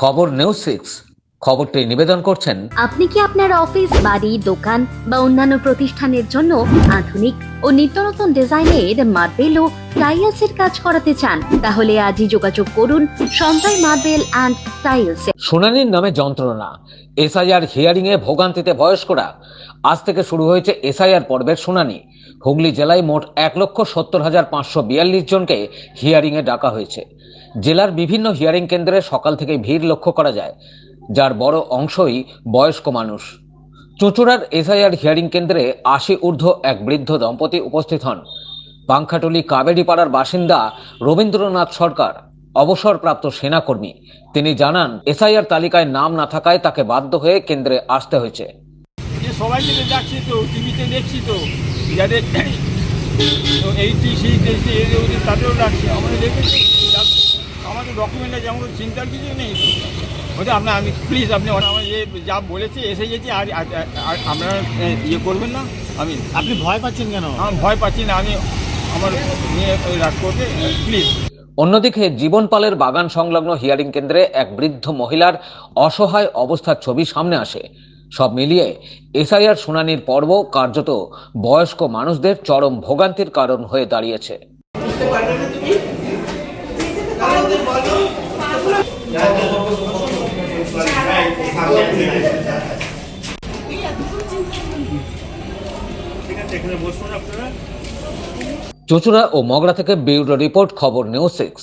খবর news six. খবরটি নিবেদন করছেন আপনি কি আপনার অফিস বাড়ি দোকান বা অন্যান্য প্রতিষ্ঠানের জন্য আধুনিক ও নিত্য নতুন ডিজাইনের মার্বেল ও টাইলসের কাজ করাতে চান? তাহলে আজই যোগাযোগ করুন সঞ্জয় মার্বেল অ্যান্ড টাইলস শুনানির নামে যন্ত্রণা। এসআইআর হিয়ারিং এ ভোগান্তিতে বয়স্করা। আজ থেকে শুরু হয়েছে এসআইআর পর্বের শুনানি। হুগলি জেলায় মোট এক লক্ষ সত্তর হাজার পাঁচশো বিয়াল্লিশ জনকে হিয়ারিং এ ডাকা হয়েছে। জেলার বিভিন্ন হিয়ারিং কেন্দ্রে সকাল থেকে ভিড় লক্ষ্য করা যায়, যার বড় অংশই বয়স্ক মানুষ। চুঁচুড়ার এসআইআর হিয়ারিং কেন্দ্রে আশি ঊর্ধ্ব এক বৃদ্ধ দম্পতি উপস্থিত হন। পাংখাটুলি কাবেরীপাড়ার বাসিন্দা রবীন্দ্রনাথ সরকার, অবসরপ্রাপ্ত সেনাকর্মী। তিনি জানান, এসআইআর তালিকায় নাম না থাকায় তাকে বাধ্য হয়ে কেন্দ্রে আসতে হয়েছে। সবাই মিলে দেখছি তো, টিভিতে দেখছি তো, যাদের তাদেরও ডাকছি, আমাদের দেখেছি আমাদের ডকুমেন্টে যেমন চিন্তার কিছু নেই। ওটা আপনার আমি প্লিজ আপনি আমার যে যা বলেছে এসে গেছি আর আপনারা ইয়ে করবেন না। আমি আপনি ভয় পাচ্ছেন কেন? আমি ভয় পাচ্ছি না আমি আমার নিয়ে রাগ করবে প্লিজ অন্যদিকে জীবনপালের বাগান সংলগ্ন হিয়ারিং কেন্দ্রে এক বৃদ্ধ মহিলার অসহায় অবস্থার ছবি সামনে আসে। সব মিলিয়ে এসআইআর শুনানির পর্ব কার্যত বয়স্ক মানুষদের চরম ভোগান্তির কারণ হয়ে দাঁড়িয়েছে। চুচুড়া ও মগরা থেকে bureau report Khobor news six.